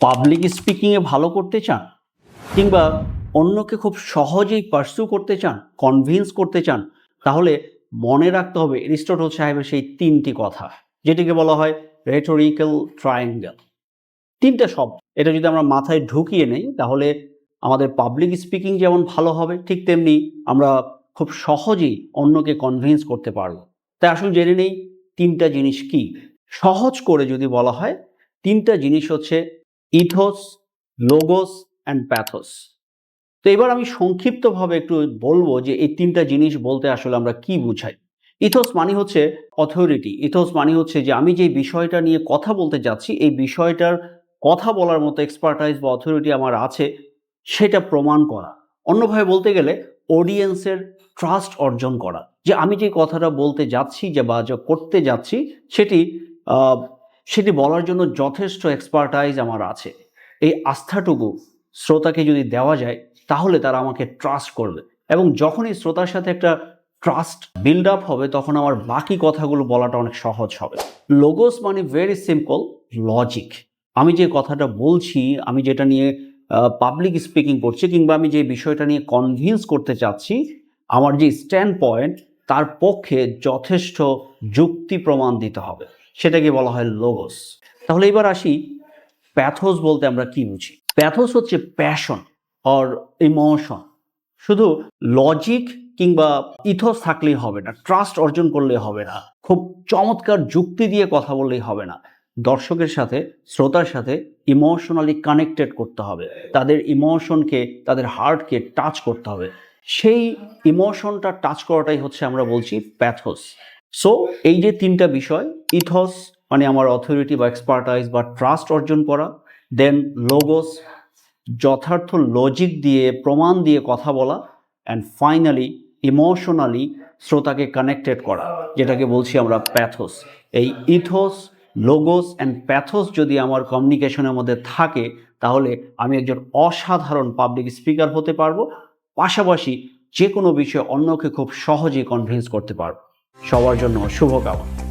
Public স্পিকিংয়ে ভালো করতে চান কিংবা অন্যকে খুব সহজেই পার্সু করতে চান কনভিন্স করতে চান, তাহলে মনে রাখতে হবে এরিস্টটল সাহেবের সেই তিনটি কথা, যেটিকে বলা হয় রেটোরিক্যাল ট্রায়াঙ্গেল তিনটা শব্দ। এটা যদি আমরা মাথায় ঢুকিয়ে নেই, তাহলে আমাদের পাবলিক স্পিকিং যেমন ভালো হবে, ঠিক তেমনি আমরা খুব সহজেই অন্যকে কনভিন্স করতে পারব। তাই আসলে জেনে নেই তিনটা জিনিস কি। সহজ করে যদি বলা হয় তিনটা জিনিস হচ্ছে ইথোস, লোগোস অ্যান্ড প্যাথোস। তো এবার আমি সংক্ষিপ্তভাবে একটু বলব যে এই তিনটা জিনিস বলতে আসলে আমরা কি বুঝাই। ইথোস মানে হচ্ছে অথরিটি। ইথোস মানে হচ্ছে যে আমি যে বিষয়টা নিয়ে কথা বলতে যাচ্ছি, এই বিষয়টার কথা বলার মতো এক্সপার্টাইজ বা অথরিটি আমার আছে, সেটা প্রমাণ করা। অন্যভাবে বলতে গেলে অডিয়েন্সের ট্রাস্ট অর্জন করা। যে আমি যে কথাটা বলতে যাচ্ছি যে বা যা করতে যাচ্ছি, সেটি সেটি বলার জন্য যথেষ্ট এক্সপার্টাইজ আমার আছে। এই আস্থাটুকু শ্রোতাকে যদি দেওয়া যায়, তাহলে তারা আমাকে ট্রাস্ট করবে। এবং যখনই শ্রোতার সাথে একটা ট্রাস্ট বিল্ড আপ হবে, তখন আমার বাকি কথাগুলো বলাটা অনেক সহজ হবে। লোগোস মানে ভেরি সিম্পল লজিক আমি যে কথাটা বলছি, আমি যেটা নিয়ে পাবলিক স্পিকিং করছি, কিংবা আমি যে বিষয়টা নিয়ে কনভিন্স করতে চাচ্ছি, আমার যে স্ট্যান্ড পয়েন্ট তার পক্ষে যথেষ্ট যুক্তি প্রমাণ দিতে হবে। সেটাকে বলা হয় লোগোস তাহলে এবার আসি প্যাথোস বলতে আমরা কি বুঝি? প্যাথোস হচ্ছে প্যাশন অর ইমোশন শুধু লজিক কিংবা ইথোস থাকলেই হবে না ট্রাস্ট অর্জন করলে হবে না, খুব চমৎকার যুক্তি দিয়ে কথা বললেই হবে না। দর্শকের সাথে, শ্রোতার সাথে ইমোশনালি কানেক্টেড করতে হবে। তাদের ইমোশনকে তাদের হার্টকে টাচ করতে হবে। সেই ইমোশনটা টাচ করাটাই হচ্ছে আমরা বলছি প্যাথোস। সো এই যে তিনটা বিষয় ইথস মানে আমার অথরিটি বা এক্সপার্টাইজ বা ট্রাস্ট অর্জন করা দেন লোগোস যথার্থ লজিক দিয়ে, প্রমাণ দিয়ে কথা বলা অ্যান্ড ফাইনালি ইমোশনালি শ্রোতাকে কানেক্টেড করা, যেটাকে বলছি আমরা প্যাথোস এই ইথোস লোগোস অ্যান্ড প্যাথোস যদি আমার কমিউনিকেশনের মধ্যে থাকে, তাহলে আমি একজন অসাধারণ পাবলিক স্পিকার হতে পারব, পাশাপাশি যে কোনো বিষয়ে অন্যকে খুব সহজেই কনভিন্স করতে পারব। সবার জন্য শুভকামনা।